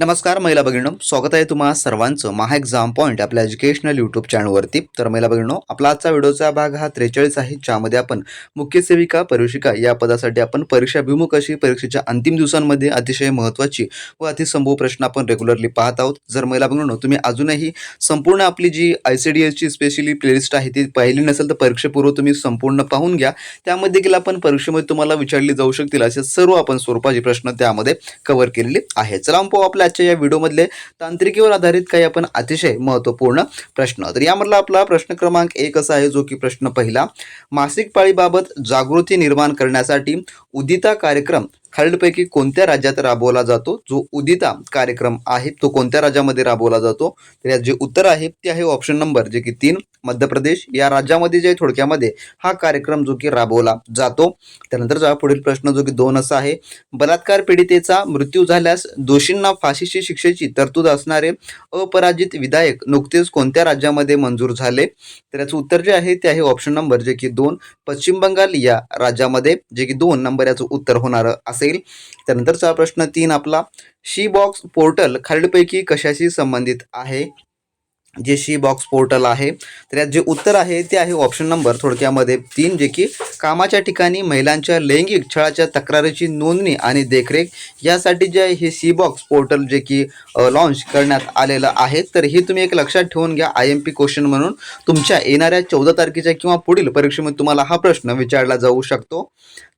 नमस्कार महिला भगिनीनो. स्वागत आहे तुम्हा सर्वांचं महा एक्झाम पॉईंट आपल्या एज्युकेशनल यूट्यूब चॅनलवरती तर महिला भगिनीनो आपला आजचा व्हिडिओचा भाग हा त्रेचाळीस आहे ज्यामध्ये आपण मुख्य सेविका परीक्षिका या पदासाठी आपण परीक्षाभिमुख अशी परीक्षेच्या अंतिम दिवसांमध्ये अतिशय महत्त्वाची व अतिसंभव प्रश्न आपण रेग्युलरली पाहत आहोत. जर महिला भगिनीनो तुम्ही अजूनही संपूर्ण आपली जी आय सी डी एसची स्पेशली प्लेलिस्ट आहे ती पाहिली नसेल तर परीक्षेपूर्व तुम्ही संपूर्ण पाहून घ्या. त्यामध्ये देखील आपण परीक्षेमध्ये तुम्हाला विचारली जाऊ शकतील असे सर्व आपण स्वरूपाचे प्रश्न त्यामध्ये कव्हर केलेले आहे चला आपण आपल्या आजच्या या व्हिडिओमधले तांत्रिकेवर आधारित काही आपण अतिशय महत्त्वपूर्ण प्रश्न. तर यामधला आपला प्रश्न क्रमांक एक असा आहे जो की प्रश्न पहिला. मासिक पाळीबाबत जागृती निर्माण करण्यासाठी उदिता कार्यक्रम खालीलपैकी कोणत्या राज्यात राबवला जातो? जो उदिता कार्यक्रम आहे तो कोणत्या राज्यामध्ये राबवला जातो? तर यात जे उत्तर आहे ते आहे ऑप्शन नंबर जे की तीन मध्य प्रदेश. या राज्यामध्ये जे थोडक्यामध्ये हा कार्यक्रम जो की राबवला जातो. त्यानंतरचा पुढील प्रश्न जो की दोन असा आहे. बलात्कार पीडितेचा मृत्यू झाल्यास दोषींना फाशीची शिक्षेची तरतूद असणारे अपराजित विधायक नुकतेच कोणत्या राज्यामध्ये मंजूर झाले? तर याचं उत्तर जे आहे ते आहे ऑप्शन नंबर जे की दोन. पश्चिम बंगाल या राज्यामध्ये जे की दोन नंबर याचं उत्तर होणार असेल त्यानंतरचा प्रश्न तीन आपला. शी बॉक्स पोर्टल खालीलपैकी कशाशी संबंधित आहे? जे शी बॉक्स पोर्टल आहे. तर यात जे उत्तर आहे ते आहे ऑप्शन नंबर थोडक्यामध्ये तीन जे की कामाच्या ठिकाणी महिलांच्या लैंगिक छळाच्या तक्रारीची नोंदणी आणि देखरेख यासाठी जे आहे हे सी बॉक्स पोर्टल जे की लॉन्च करण्यात आलेलं आहे. तर हे तुम्ही एक लक्षात ठेवून घ्या आय एम पी क्वेश्चन म्हणून. तुमच्या येणाऱ्या चौदा तारखेच्या किंवा पुढील परीक्षेमध्ये तुम्हाला हा प्रश्न विचारला जाऊ शकतो.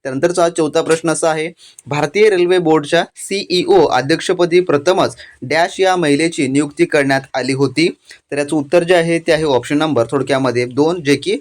त्यानंतरचा चौथा प्रश्न असा आहे भारतीय रेल्वे बोर्डच्या सीईओ अध्यक्षपदी प्रथमच डॅश या महिलेची नियुक्ती करण्यात आली होती. तर याचं उत्तर जे आहे ते आहे ऑप्शन नंबर थोडक्यामध्ये. दोन जे की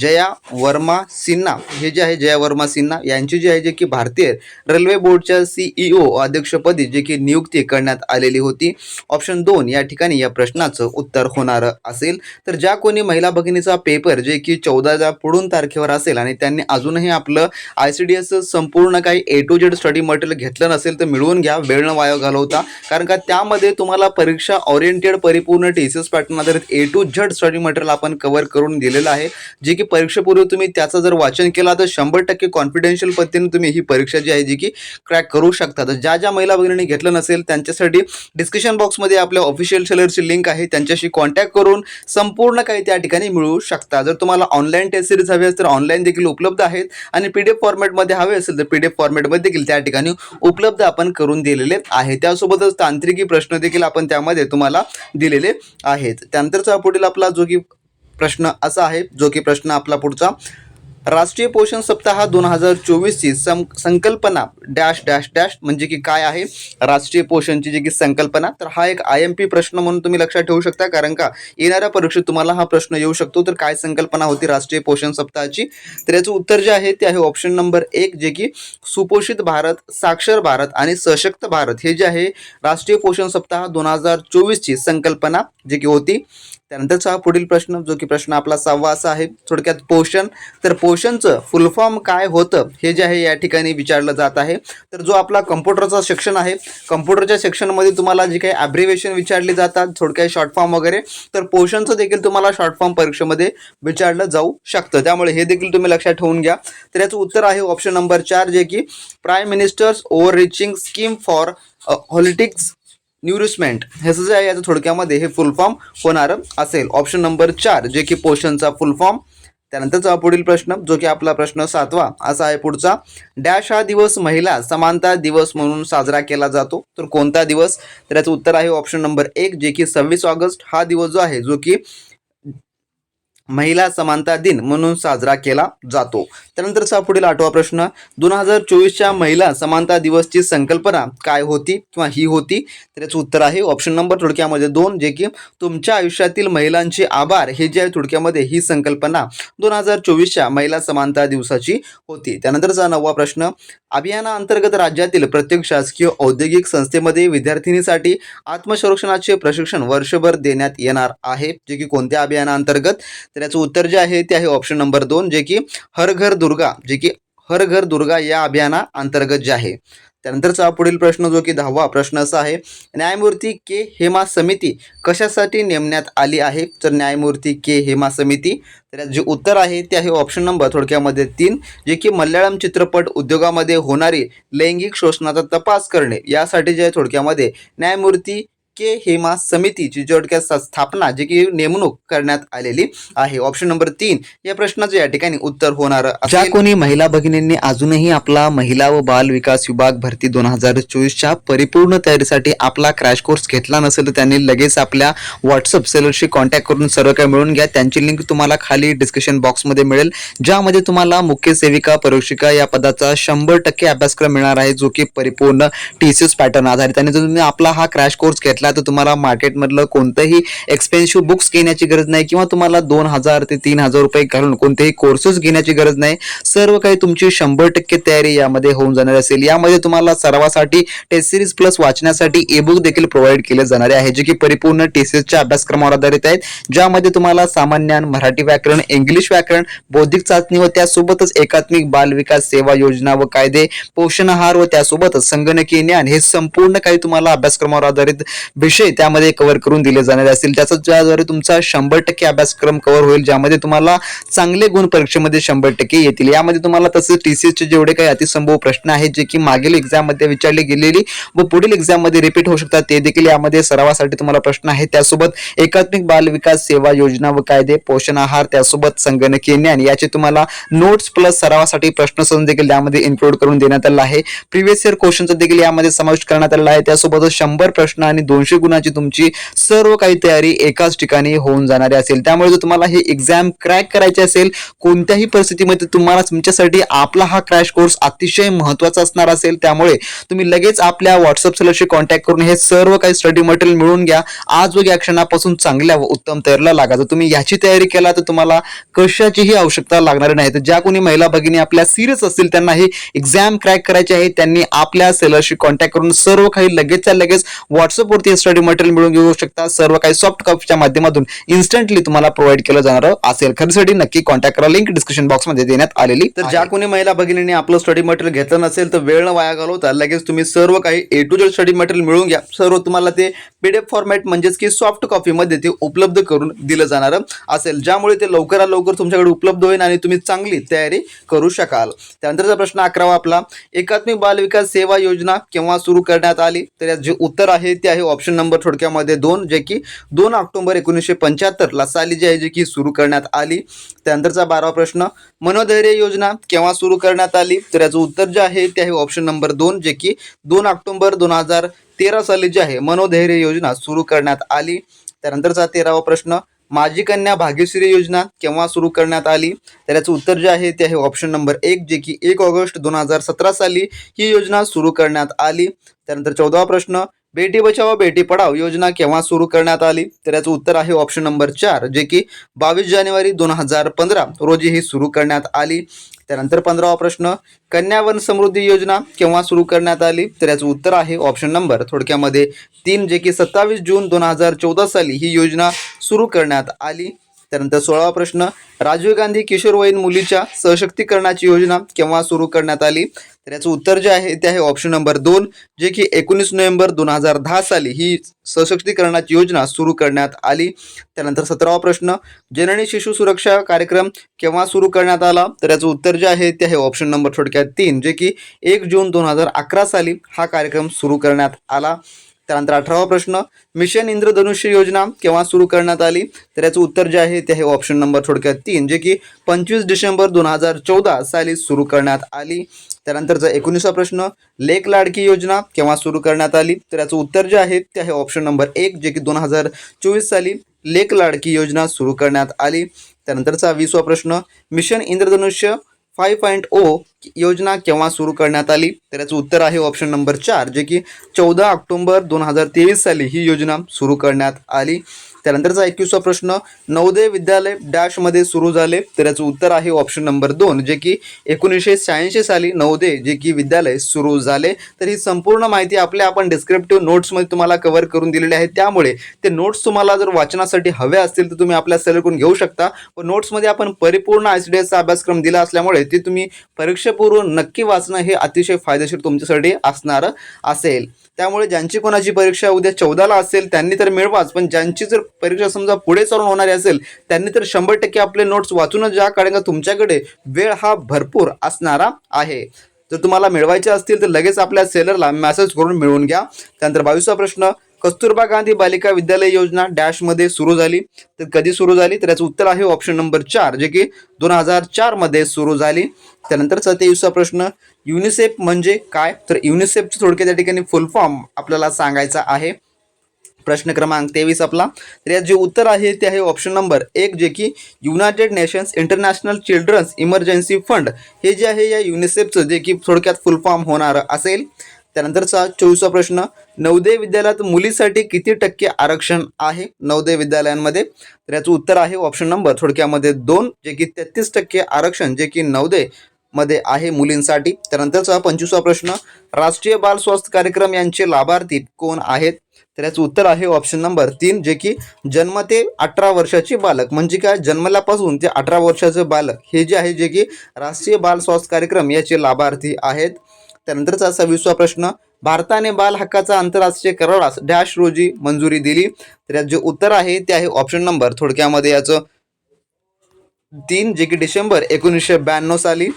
जया वर्मा सिन्हा हे जे आहे जया वर्मा सिन्हा यांची जी आहे जे की भारतीय रेल्वे बोर्डच्या सीईओ अध्यक्षपदी जे की नियुक्ती करण्यात आलेली होती. ऑप्शन दोन या ठिकाणी या प्रश्नाचं उत्तर होणार असेल. तर ज्या कोणी महिला भगिनीचा पेपर जे की चौदाच्या पुढून तारखेवर असेल आणि त्यांनी अजूनही आपलं आय सी डी एसचं संपूर्ण काही A to Z study material घेतलं नसेल तर मिळवून घ्या. वेळ न वाया घालवता. कारण का त्यामध्ये तुम्हाला परीक्षा ओरिएंटेड परिपूर्ण टी सी एस पॅटर्न आधारित A to Z study material आपण कव्हर करून दिलेलं आहे. जे की परीक्षेपूर्वी तुम्ही त्याचं जर वाचन केला तर शंभर टक्के कॉन्फिडेन्शियल पद्धतीने तुम्ही ही परीक्षा जी आहे जी की क्रॅक करू शकता. तर ज्या ज्या महिला भगिनींनी घेतलं नसेल त्यांच्यासाठी डिस्क्रिप्शन बॉक्समध्ये आपल्या ऑफिशियल सेलरची लिंक आहे. त्यांच्याशी कॉन्टॅक्ट करून संपूर्ण काही त्या ठिकाणी मिळू शकता. जर तुम्हाला ऑनलाईन टेस्ट सिरीज हवी असेल तर ऑनलाईन देखील उपलब्ध आहेत. आणि पी डी एफ फॉर्मॅटमध्ये हवे असेल तर पी डी एफ फॉर्मॅटमध्ये देखील त्या ठिकाणी उपलब्ध आपण करून दिलेले आहे. त्यासोबतच तांत्रिकी प्रश्न देखील आपण त्यामध्ये तुम्हाला दिलेले आहेत. त्यानंतरचा पुढील आपला जो की प्रश्न असा आहे जो की प्रश्न आपला पुढचा राष्ट्रीय पोषण सप्ताह दोन हजार चोवीसची सं संकल्पना डॅश डॅश डॅश म्हणजे की काय आहे? राष्ट्रीय पोषणची जी की संकल्पना तर हा एक आय एम पी प्रश्न म्हणून तुम्ही लक्षात ठेवू शकता. कारण का येणाऱ्या परीक्षेत तुम्हाला हा प्रश्न येऊ शकतो. तर काय संकल्पना होती राष्ट्रीय पोषण सप्ताहाची? तर याचं उत्तर जे आहे ते आहे ऑप्शन नंबर एक जे की सुपोषित भारत साक्षर भारत आणि सशक्त भारत. हे जे आहे राष्ट्रीय पोषण सप्ताह दोन हजार चोवीसची संकल्पना जी की होती त्यानंतरचा हा पुढील प्रश्न जो की प्रश्न आपला सहावा असा आहे थोडक्यात पोषण. तर पोषणचं फुल फॉर्म काय होतं हे जे आहे या ठिकाणी विचारलं जात आहे. तर जो आपला कम्प्युटरचा सेक्शन आहे कम्प्युटरच्या सेक्शनमध्ये तुम्हाला जे काही ॲब्रिवेशन विचारले जातात थोडक्यात शॉर्ट फॉर्म वगैरे तर पोषणचं देखील तुम्हाला शॉर्ट फॉर्म परीक्षेमध्ये विचारलं जाऊ शकतं. त्यामुळे हे देखील तुम्ही लक्षात ठेवून घ्या. तर याचं उत्तर आहे ऑप्शन नंबर चार जे की prime ministers over reaching scheme for holistic nourishment ह्याचं जे आहे याचं थोडक्यामध्ये हे फुल फॉर्म होणार असेल. ऑप्शन नंबर चार जे की पोषणचा फुल फॉर्म त्यानंतरचा पुढील प्रश्न जो की आपला प्रश्न सातवा असा आहे पुढचा. डॅश हा दिवस महिला समानता दिवस म्हणून साजरा केला जातो. तर कोणता दिवस? तर याचं उत्तर आहे ऑप्शन नंबर एक जे की सव्वीस ऑगस्ट. हा दिवस जो आहे जो की महिला समानता दिन म्हणून साजरा केला जातो. त्यानंतरचा पुढील आठवा प्रश्न दोन हजार चोवीसच्या महिला समानता दिवसची संकल्पना काय होती किंवा ही होती? तर याचं उत्तर आहे ऑप्शन नंबर थोडक्यामध्ये दोन जे की तुमच्या आयुष्यातील महिलांचे आभार हे जे आहे थोडक्यामध्ये ही संकल्पना दोन हजार चोवीसच्या महिला समानता दिवसाची होती. त्यानंतरचा नववा प्रश्न अभियानाअंतर्गत राज्यातील प्रत्येक शासकीय औद्योगिक संस्थेमध्ये विद्यार्थिनीसाठी आत्मसंरक्षणाचे प्रशिक्षण वर्षभर देण्यात येणार आहे. जे की कोणत्या अभियानाअंतर्गत तर याचं उत्तर जे आहे ते आहे ऑप्शन नंबर दोन जे की हर घर दुर्गा जे की हर घर दुर्गा या अभियाना अंतर्गत जे आहे. त्यानंतरचा पुढील प्रश्न जो की दहावा प्रश्न असा आहे न्यायमूर्ती के हेमा समिती कशासाठी नेमण्यात आली आहे? तर न्यायमूर्ती के हेमा समिती तर जे उत्तर आहे ते आहे ऑप्शन नंबर थोडक्यामध्ये तीन जे की मल्याळम चित्रपट उद्योगामध्ये होणारी लैंगिक शोषणाचा तपास करणे यासाठी जे आहे थोडक्यामध्ये न्यायमूर्ती के हेमा समितीची थोडक्यात स्थापना जी की नेमणूक करण्यात आलेली आहे. ऑप्शन नंबर तीन या प्रश्नाचं या ठिकाणी उत्तर होणार ज्या कोणी महिला भगिनींनी अजूनही आपला महिला व बाल विकास विभाग भरती दोन हजार चोवीसच्या परिपूर्ण तयारीसाठी आपला क्रॅश कोर्स घेतला नसेल तर त्यांनी लगेच आपल्या व्हॉट्सअप सेलरशी कॉन्टॅक्ट करून सर्व काही मिळून घ्या. त्यांची लिंक तुम्हाला खाली डिस्क्रिप्शन बॉक्समध्ये मिळेल. ज्यामध्ये तुम्हाला मुख्य सेविका परीक्षिका या पदाचा शंभर टक्के अभ्यासक्रम मिळणार आहे जो की परिपूर्ण टी सी एस पॅटर्न आधारित आणि जर तुम्ही आपला हा क्रॅश कोर्स घेतला तर तुम्हाला मार्केटमधलं कोणतंही एक्सपेन्सिव्ह बुक्स घेण्याची गरज नाही किंवा तुम्हाला दोन हजार ते तीन हजार रुपये घालून कोणतेही कोर्सेस घेण्याची गरज नाही. सर्व काही तुमची शंभर टक्के तयारी यामध्ये होऊन जाणार असेल. यामध्ये तुम्हाला सर्वासाठी टेस्ट सिरीज प्लस वाचण्यासाठी ई बुक देखील प्रोव्हाइड केले जाणारे आहे जे की परिपूर्ण टेसेसच्या अभ्यासक्रमावर आधारित आहेत. ज्यामध्ये तुम्हाला सामान्य मराठी व्याकरण इंग्लिश व्याकरण बौद्धिक चाचणी व त्यासोबतच एकात्मिक बाल विकास सेवा योजना व कायदे पोषण आहार व त्यासोबतच संगणकीय ज्ञान हे संपूर्ण काही तुम्हाला अभ्यासक्रमावर आधारित विषय त्यामध्ये कव्हर करून दिले जाणार असतील. त्याचा ज्याद्वारे तुमचा शंभर टक्के अभ्यासक्रम कव्हर होईल ज्यामध्ये तुम्हाला चांगले गुण परीक्षेमध्ये शंभर टक्के येतील. यामध्ये तुम्हाला तसेच टी सीचे जेवढे काही अतिसंभव प्रश्न आहेत जे की मागील एक्झाममध्ये विचारले गेलेली व पुढील एक्झाममध्ये रिपीट होऊ शकतात ते देखील यामध्ये सरावासाठी तुम्हाला प्रश्न आहेत त्यासोबत एकात्मिक बाल विकास सेवा योजना व कायदे पोषण आहार त्यासोबत संगणकीय ज्ञान याचे तुम्हाला नोट्स प्लस सरावासाठी प्रश्न देखील यामध्ये इन्क्लूड करून देण्यात आला आहे. प्रिव्हियस इयर क्वेश्चनचा देखील यामध्ये समावेश करण्यात आलेला आहे. त्यासोबतच शंभर प्रश्न आणि दोन दोनशे गुणाची तुमची सर्व काही तयारी एकाच ठिकाणी होऊन जाणारी असेल. त्यामुळे जर तुम्हाला हे एक्झाम क्रॅक करायची असेल कोणत्याही परिस्थितीमध्ये तुम्हाला तुमच्यासाठी आपला हा क्रॅश कोर्स अतिशय महत्त्वाचा असणार असेल. त्यामुळे तुम्ही लगेच आपल्या व्हॉट्सअप सेलरशी कॉन्टॅक्ट करून हे सर्व काही स्टडी मटेरियल मिळून घ्या. आज व या क्षणापासून चांगल्या व उत्तम तयारीला लागा. जर तुम्ही याची तयारी केला तर तुम्हाला कशाचीही आवश्यकता लागणार नाही. तर ज्या कोणी महिला भगिनी आपल्या सिरियस असतील त्यांना हे एक्झाम क्रॅक करायची आहे. त्यांनी आपल्या सेलरशी कॉन्टॅक्ट करून सर्व काही लगेचच्या लगेच व्हॉट्सअपवरती हे स्टडी मटेरियल मिळवून घेऊ शकता. सर्व काही सॉफ्ट कॉपीच्या माध्यमातून इन्स्टंटली तुम्हाला प्रोव्हाइड केलं जाणार असेल. खरेदीसाठी नक्की कॉन्टॅक्ट करा. लिंक डिस्क्रिप्शन बॉक्समध्ये देण्यात आलेली तर ज्या कोणी महिला भगिनींनी आपलं स्टडी मटेरियल घेतलं नसेल तर वेळ न वाया घालवता लगेच तुम्ही सर्व काही A to Z study material मिळवून घ्या. सर्व तुम्हाला ते पीडीएफ फॉर्मॅट म्हणजेच की सॉफ्ट कॉपीमध्ये ते उपलब्ध करून दिलं जाणार असेल. ज्यामुळे ते लवकरात लवकर तुमच्याकडे उपलब्ध होईल आणि तुम्ही चांगली तयारी करू शकाल. त्यानंतरचा प्रश्न अकरावा आपला एकात्मिक बाल विकास सेवा योजना केव्हा सुरू करण्यात आली? तर जे उत्तर आहे ते आहे ऑप्शन नंबर थोडक्यामध्ये दोन जे की दोन ऑक्टोबर एकोणीसशे पंच्याहत्तरला साली जी आहे जी की सुरू करण्यात आली. त्यानंतरचा बारावा प्रश्न मनोधैर्य योजना केव्हा सुरू करण्यात आली? तर याचं उत्तर जे आहे ते आहे ऑप्शन नंबर दोन जे की दोन ऑक्टोबर दोन हजार तेरा साली जी आहे मनोधैर्य योजना सुरू करण्यात आली. त्यानंतरचा तेरावा प्रश्न माझी कन्या भाग्यश्री योजना केव्हा सुरू करण्यात आली? तर याचं उत्तर जे आहे ते आहे ऑप्शन नंबर एक जे की एक ऑगस्ट दोन हजार सतरा साली ही योजना सुरू करण्यात आली. त्यानंतर चौदावा प्रश्न बेटी बचाओ बेटी पढाओ योजना केव्हा सुरू करण्यात आली? तर याचं उत्तर आहे ऑप्शन नंबर चार जे की बावीस जानेवारी दोन हजार पंधरा रोजी ही सुरू करण्यात आली. त्यानंतर पंधरावा प्रश्न कन्यावन समृद्धी योजना केव्हा सुरू करण्यात आली? तर याचं उत्तर आहे ऑप्शन नंबर थोडक्यामध्ये तीन जे की सत्तावीस जून दोन हजार चौदा साली ही योजना सुरू करण्यात आली. त्यानंतर सोळावा प्रश्न राजीव गांधी किशोरवयीन मुलीच्या सशक्तीकरणाची योजना केव्हा सुरू करण्यात आली? तर याचं उत्तर जे आहे ते आहे ऑप्शन नंबर दोन जे की एकोणीस नोव्हेंबर दोन हजार दहा साली ही सशक्तीकरणाची योजना सुरू करण्यात आली. त्यानंतर सतरावा प्रश्न जननी शिशु सुरक्षा कार्यक्रम केव्हा सुरू करण्यात आला? तर याचं उत्तर जे आहे ते आहे ऑप्शन नंबर थोडक्यात तीन जे की एक जून दोन हजार अकरा साली हा कार्यक्रम सुरू करण्यात आला. त्यानंतर अठरावा प्रश्न मिशन इंद्रधनुष्य योजना केव्हा सुरू करण्यात आली? तर याचं उत्तर जे आहे ते आहे ऑप्शन नंबर थोडक्यात तीन जे की पंचवीस डिसेंबर दोन हजार चौदा साली सुरू करण्यात आली. त्यानंतरचा एकोणीसवा प्रश्न लेक लाडकी योजना केव्हा सुरू करण्यात आली? तर याचं उत्तर जे आहे ते आहे ऑप्शन नंबर एक जे की दोन हजार चोवीस साली लेक लाडकी योजना सुरू करण्यात आली. त्यानंतरचा वीसवा प्रश्न मिशन इंद्रधनुष्य फाईव्ह पॉईंट ओ योजना केव्हा सुरू करण्यात आली? तर याचं उत्तर आहे ऑप्शन नंबर चार जे की चौदा ऑक्टोबर दोन हजार तेवीस साली ही योजना सुरू करण्यात आली. त्यानंतरचा एकवीसवा प्रश्न नवोदय विद्यालय डॅशमध्ये सुरू झाले तर याचं उत्तर आहे ऑप्शन नंबर दोन जे की एकोणीसशे शहाऐंशी साली नवोदय जे की विद्यालय सुरू झाले. तर ही संपूर्ण माहिती आपल्या आपण डिस्क्रिप्टिव्ह नोट्समध्ये तुम्हाला कव्हर करून दिलेली आहे. त्यामुळे ते नोट्स तुम्हाला जर वाचनासाठी हवे असतील तर तुम्ही आपल्या सेलकडून घेऊ शकता. व नोट्समध्ये आपण परिपूर्ण आय सी डी एसचा अभ्यासक्रम दिला असल्यामुळे ते तुम्ही परीक्षेपूर्व नक्की वाचणं हे अतिशय फायदेशीर तुमच्यासाठी असणारं असेल. त्यामुळे ज्यांची कोणाची परीक्षा उद्या चौदाला असेल त्यांनी तर मिळवाच. पण ज्यांची जर परीक्षा समजा पुढे चालून होणारी असेल त्यांनी तर शंभर टक्के आपले नोट्स वाचूनच जा कारण का तुमच्याकडे वेळ हा भरपूर असणारा आहे. जर तुम्हाला मिळवायचे असतील तर लगेच आपल्या सेलरला मेसेज करून मिळवून घ्या. त्यानंतर बावीसवा प्रश्न कस्तुरबा गांधी बालिका विद्यालय योजना डॅशमध्ये सुरू झाली. तर कधी सुरू झाली? तर याचं उत्तर आहे ऑप्शन नंबर चार जे की दोन हजार चारमध्ये सुरू झाली. त्यानंतरचा तेवीसचा प्रश्न युनिसेफ म्हणजे काय? तर युनिसेफचं थोडक्यात त्या ठिकाणी फुल फॉर्म आपल्याला सांगायचा आहे. प्रश्न क्रमांक तेवीस आपला. तर यात जे उत्तर आहे ते आहे ऑप्शन नंबर एक जे की United Nations International Children's Emergency Fund हे जे आहे या युनिसेफचं जे की थोडक्यात फुल फॉर्म होणार असेल. त्यानंतरचा चोवीसवा प्रश्न नवोदय विद्यालयात मुलीसाठी किती टक्के आरक्षण आहे? नवोदय विद्यालयांमध्ये तर याचं उत्तर आहे ऑप्शन नंबर थोडक्यामध्ये दोन जे की तेहतीस टक्के आरक्षण जे की नवोदयमध्ये आहे मुलींसाठी. त्यानंतरचा पंचवीसवा प्रश्न राष्ट्रीय बाल स्वास्थ्य कार्यक्रम यांचे लाभार्थी कोण आहेत? तर याचं उत्तर आहे ऑप्शन नंबर तीन जे की जन्म ते अठरा वर्षाचे बालक. म्हणजे काय? जन्मल्यापासून ते अठरा वर्षाचं बालक. हे जे आहे जे की राष्ट्रीय बाल स्वास्थ्य कार्यक्रम याचे लाभार्थी आहेत. त्यानंतरचा सव्वीसवा प्रश्न भारताने बाल हक्काचा आंतरराष्ट्रीय करारास डॅश रोजी मंजुरी दिली. तर यात जे उत्तर आहे ते आहे ऑप्शन नंबर. थोडक्यामध्ये याचं तीन जे की डिसेंबर एकोणीसशे ब्याण्णव साली.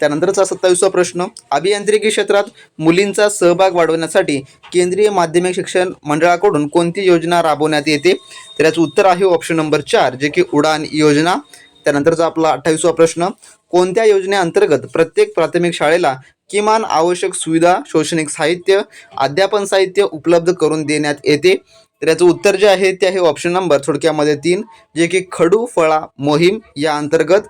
त्यानंतरचा सत्तावीसवा प्रश्न अभियांत्रिकी क्षेत्रात मुलींचा सहभाग वाढवण्यासाठी केंद्रीय माध्यमिक शिक्षण मंडळाकडून कोणती योजना राबवण्यात येते? तर याचं उत्तर आहे ऑप्शन नंबर चार जे की उडान योजना. त्यानंतरचा आपला अठ्ठावीसवा प्रश्न कोणत्या योजनेअंतर्गत प्रत्येक प्राथमिक शाळेला किमान आवश्यक सुविधा शैक्षणिक साहित्य अध्यापन साहित्य उपलब्ध करून देण्यात येते? तर याचं उत्तर जे आहे ते आहे ऑप्शन नंबर थोडक्यामध्ये तीन जे की खडू फळा मोहीम या अंतर्गत.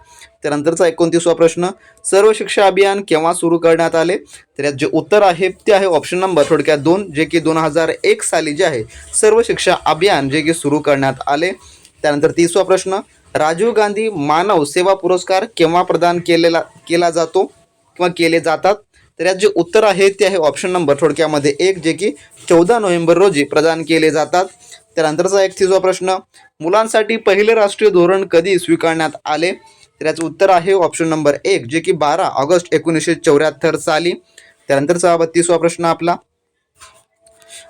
त्यानंतरचा एकोणतीसवा प्रश्न सर्व शिक्षा अभियान केव्हा सुरू करण्यात आले? तर यात जे उत्तर आहे ते आहे ऑप्शन नंबर थोडक्यात दोन जे की दोन हजार एक साली जे आहे सर्व शिक्षा अभियान जे की सुरू करण्यात आले. त्यानंतर तीसवा प्रश्न राजीव गांधी मानव सेवा पुरस्कार केव्हा प्रदान केलेला केला जातो किंवा केले जातात? तर यात जे उत्तर आहे ते आहे ऑप्शन नंबर थोडक्यामध्ये एक जे की चौदा नोव्हेंबर रोजी प्रदान केले जातात. त्यानंतरचा एक तिसवा प्रश्न मुलांसाठी पहिले राष्ट्रीय धोरण कधी स्वीकारण्यात आले? तर याचं उत्तर आहे ऑप्शन नंबर एक जे की बारा ऑगस्ट एकोणीसशे चौऱ्याहत्तर साली. त्यानंतरचा बत्तीसवा प्रश्न आपला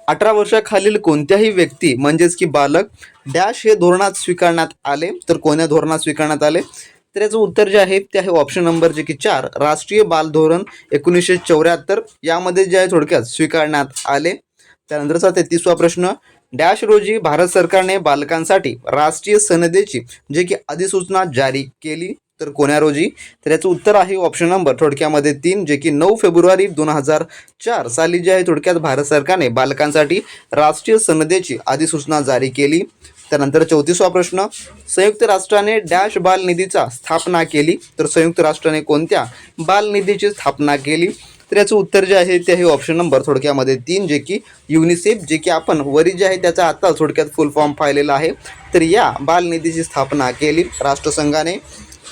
अठरा वर्षाखालील कोणत्याही व्यक्ती म्हणजेच की बालक डॅश हे धोरणात स्वीकारण्यात आले. तर कोण्या धोरणात स्वीकारण्यात आले? तर याचं उत्तर जे आहे ते आहे ऑप्शन नंबर जे की चार राष्ट्रीय बाल धोरण एकोणीसशे चौऱ्याहत्तर. यामध्ये जे आहे थोडक्यात स्वीकारण्यात आले. त्यानंतरचा तेहतीसवा प्रश्न डॅश रोजी भारत सरकारने बालकांसाठी राष्ट्रीय सनदेची जे की अधिसूचना जारी केली. तर कोण्या रोजी तर याचं उत्तर आहे ऑप्शन नंबर थोडक्यामध्ये तीन जे की नऊ फेब्रुवारी दोन हजार चार साली जे आहे थोडक्यात भारत सरकारने बालकांसाठी राष्ट्रीय सनदेची अधिसूचना जारी केली. त्यानंतर चौतीसवा प्रश्न संयुक्त राष्ट्राने डॅश बाल निधीचा स्थापना केली. तर संयुक्त राष्ट्राने कोणत्या बाल निधीची स्थापना केली? तर याचं उत्तर जे आहे ते आहे ऑप्शन नंबर थोडक्यामध्ये तीन जे की युनिसेफ जे की आपण वरी जे आहे त्याचा आत्ता थोडक्यात फुल फॉर्म पाहिलेला आहे. तर या बालनिधीची स्थापना केली राष्ट्रसंघाने.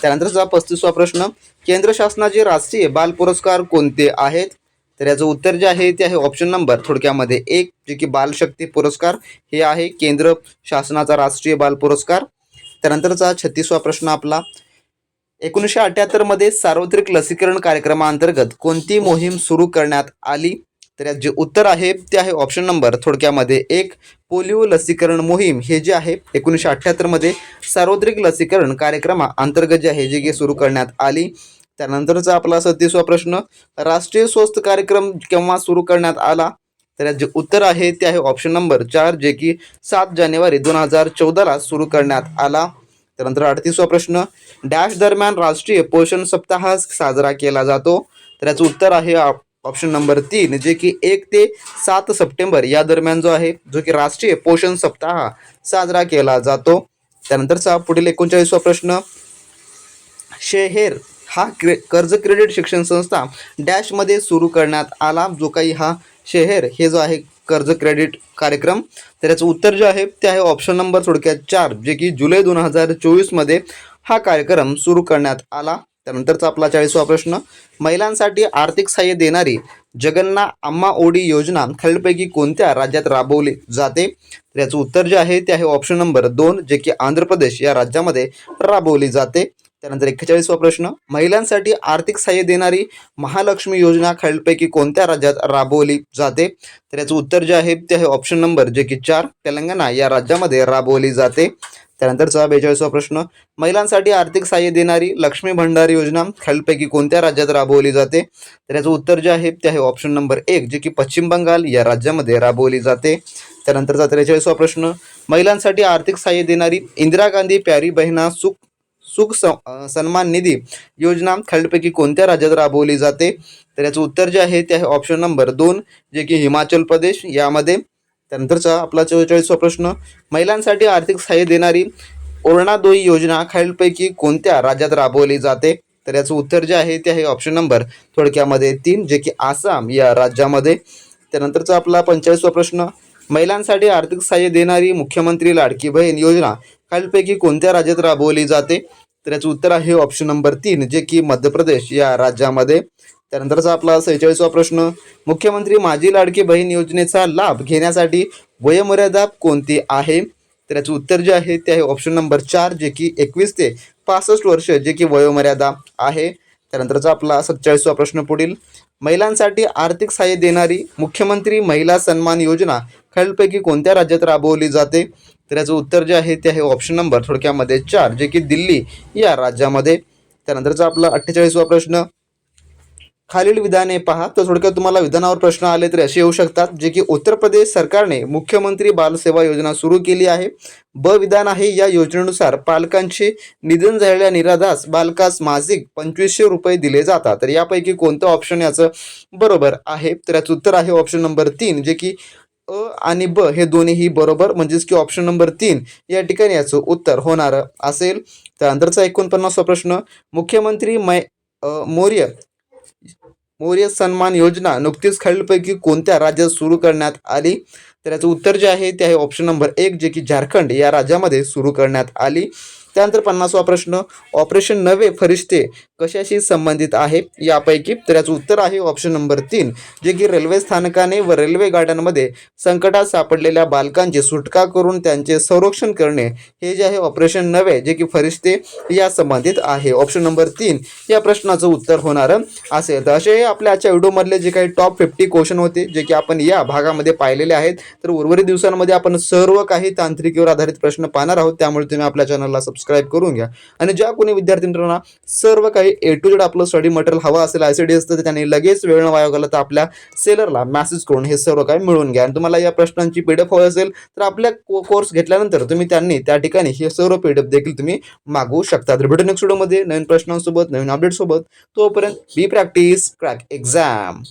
त्यानंतरचा पस्तीसवा प्रश्न. केंद्र शासनाचे राष्ट्रीय बाल पुरस्कार कोणते आहेत? तर याचं उत्तर जे आहे ते आहे ऑप्शन नंबर थोडक्यामध्ये एक जे की बालशक्ती पुरस्कार हे आहे केंद्र शासनाचा राष्ट्रीय बाल पुरस्कार. त्यानंतरचा छत्तीसवा प्रश्न आपला. एकोणीसशे अठ्याहत्तरमध्ये सार्वत्रिक लसीकरण कार्यक्रमाअंतर्गत कोणती मोहीम सुरू करण्यात आली? तर यात जे उत्तर आहे ते आहे ऑप्शन नंबर थोडक्यामध्ये एक पोलिओ लसीकरण मोहीम. हे जे आहे एकोणीसशे अठ्ठ्याहत्तरमध्ये सार्वत्रिक लसीकरण कार्यक्रमा अंतर्गत जे आहे जे की सुरू करण्यात आली. त्यानंतरचा आपला सत्तीसवा प्रश्न राष्ट्रीय स्वस्थ कार्यक्रम केव्हा सुरू करण्यात आला? तर जे उत्तर आहे ते आहे ऑप्शन नंबर चार जे की सात जानेवारी दोन हजार चौदाला सुरू करण्यात आला. त्यानंतर अडतीसवा प्रश्न डॅश दरम्यान राष्ट्रीय पोषण सप्ताह साजरा केला जातो. तर याचं उत्तर आहे ऑप्शन नंबर तीन जे की एक ते सात सप्टेंबर या दरम्यान जो आहे जो की राष्ट्रीय पोषण सप्ताह साजरा केला जातो. त्यानंतरचा पुढील एकोणचाळीसवा प्रश्न शेहेर हा क्रे कर्ज क्रेडिट शिक्षण संस्था डॅशमध्ये सुरू करण्यात आला. जो काही हा शेहेर हे जो आहे कर्ज क्रेडिट कार्यक्रम तर याचं उत्तर जे आहे ते आहे ऑप्शन नंबर थोडक्यात चार जे की जुलै दोन हजार चोवीसमध्ये हा कार्यक्रम सुरू करण्यात आला. त्यानंतरचा आपला चाळीसवा प्रश्न महिलांसाठी आर्थिक सहाय्य देणारी जगन्ना अम्मा ओडी योजना खालीलपैकी कोणत्या राज्यात राबवली जाते? तर याचं उत्तर जे आहे ते आहे ऑप्शन नंबर दोन जे की आंध्र प्रदेश या राज्यामध्ये राबवली जाते. त्यानंतर एक्केचाळीसवा प्रश्न महिलांसाठी आर्थिक सहाय्य देणारी महालक्ष्मी योजना खालीलपैकी कोणत्या राज्यात राबवली जाते? तर याचं उत्तर जे आहे ते आहे ऑप्शन नंबर जे की चार तेलंगणा या राज्यामध्ये राबवली जाते. त्यानंतरचा बेचाळीसवा प्रश्न महिलांसाठी आर्थिक सहाय्य देणारी लक्ष्मी भंडार योजना खालीलपैकी कोणत्या राज्यात राबवली जाते? तर याचं उत्तर जे आहे ते आहे ऑप्शन नंबर एक जे की पश्चिम बंगाल या राज्यामध्ये राबवली जाते. त्यानंतरचा त्रेचाळीसवा प्रश्न महिलांसाठी आर्थिक सहाय्य देणारी इंदिरा गांधी प्यारी बहिणा सुख सुख स सन्मान निधी योजना खालीलपैकी कोणत्या राज्यात राबवली जाते? तर याचं उत्तर जे आहे ते आहे ऑप्शन नंबर दोन जे की हिमाचल प्रदेश. यामध्ये त्यानंतरचा आपला चव्वेचाळीसवा प्रश्न महिलांसाठी आर्थिक सहाय्य देणारी ओरणादोई योजना खालीलपैकी कोणत्या राज्यात राबवली जाते? तर याचं उत्तर जे आहे ते आहे ऑप्शन नंबर थोडक्यामध्ये तीन जे की आसाम या राज्यामध्ये. त्यानंतरचा आपला पंचेचाळीसवा प्रश्न महिलांसाठी आर्थिक सहाय्य देणारी मुख्यमंत्री लाडकी बहीण योजना खालीलपैकी कोणत्या राज्यात राबवली जाते? तर याचं उत्तर आहे ऑप्शन नंबर तीन जे की मध्य प्रदेश या राज्यामध्ये. त्यानंतरचा आपला सेहेचाळीसवा प्रश्न मुख्यमंत्री माझी लाडकी बहीण योजनेचा लाभ घेण्यासाठी वयोमर्यादा कोणती आहे? तर याचं उत्तर जे आहे ते आहे ऑप्शन नंबर चार जे की एकवीस ते पासष्ट वर्ष जे की वयोमर्यादा आहे. त्यानंतरचा आपला सत्तेचाळीसवा प्रश्न पुढील महिलांसाठी आर्थिक सहाय्य देणारी मुख्यमंत्री महिला सन्मान योजना खालीलपैकी कोणत्या राज्यात राबवली जाते? तर याचं उत्तर जे आहे ते आहे ऑप्शन नंबर थोडक्यामध्ये चार जे की दिल्ली या राज्यामध्ये. त्यानंतरचा आपला अठ्ठेचाळीसवा प्रश्न. खालील विधाने पहा तर थोडक्यात तुम्हाला विधानावर प्रश्न आले तर असे येऊ शकतात जे की उत्तर प्रदेश सरकारने मुख्यमंत्री बालसेवा योजना सुरू केली आहे. ब विधान आहे या योजनेनुसार पालकांचे निधन झालेल्या निराधास बालकास मासिक पंचवीसशे रुपये दिले जातात. तर यापैकी कोणतं ऑप्शन याचं बरोबर आहे? तर याचं उत्तर आहे ऑप्शन नंबर तीन जे की अ आणि ब हे दोन्हीही बरोबर म्हणजेच की ऑप्शन नंबर तीन या ठिकाणी याचं उत्तर होणार असेल. त्यानंतरचा एकोणपन्नासवा प्रश्न मुख्यमंत्री मै मौर्य मौर्य सन्मान योजना नुकतीच खालीलपैकी कोणत्या राज्यात सुरू करण्यात आली? तर याचं उत्तर जे आहे ते आहे ऑप्शन नंबर एक जे की झारखंड या राज्यामध्ये सुरू करण्यात आली. त्यानंतर पन्नासवा प्रश्न. ऑपरेशन नवे फरिश्ते कशाशी संबंधित आहे? यापैकी तर याचं उत्तर आहे ऑप्शन नंबर तीन जे की रेल्वे स्थानकाने व रेल्वे गाड्यांमध्ये संकटात सापडलेल्या बालकांची सुटका करून त्यांचे संरक्षण करणे हे जे आहे ऑपरेशन नवे जे की फरिश्ते या संबंधित आहे. ऑप्शन नंबर तीन या प्रश्नाचं उत्तर होणार असेल. तर असे आपल्या आजच्या व्हिडिओमधले जे काही टॉप फिफ्टी क्वेश्चन होते जे की आपण या भागामध्ये पाहिलेले आहेत तर उर्वरित दिवसांमध्ये आपण सर्व काही तांत्रिकीवर आधारित प्रश्न पाहणार आहोत. त्यामुळे तुम्ही आपल्या चॅनलला सबस्क्राईब करून घ्या. आणि ज्या कोणी विद्यार्थी मित्रांना सर्व काही ए टू जेड आपलं स्टडी मटेरियल हवं असेल आय सी डी असतं तर त्यांनी लगेच वेळ न वाया तर आपल्या सेलरला मेसेज करून हे सर्व काही मिळून घ्या. आणि तुम्हाला या प्रश्नांची पीडीएफ हवी असेल तर आपल्या को कोर्स घेतल्यानंतर तुम्ही त्यांनी त्या ठिकाणी हे सर्व पीडीएफ देखील तुम्ही मागवू शकता. तर भेटू नेक्स्ट व्हिडिओमध्ये नवीन प्रश्नांसोबत नवीन अपडेटसोबत तोपर्यंत बी प्रॅक्टिस क्रॅक एक्झाम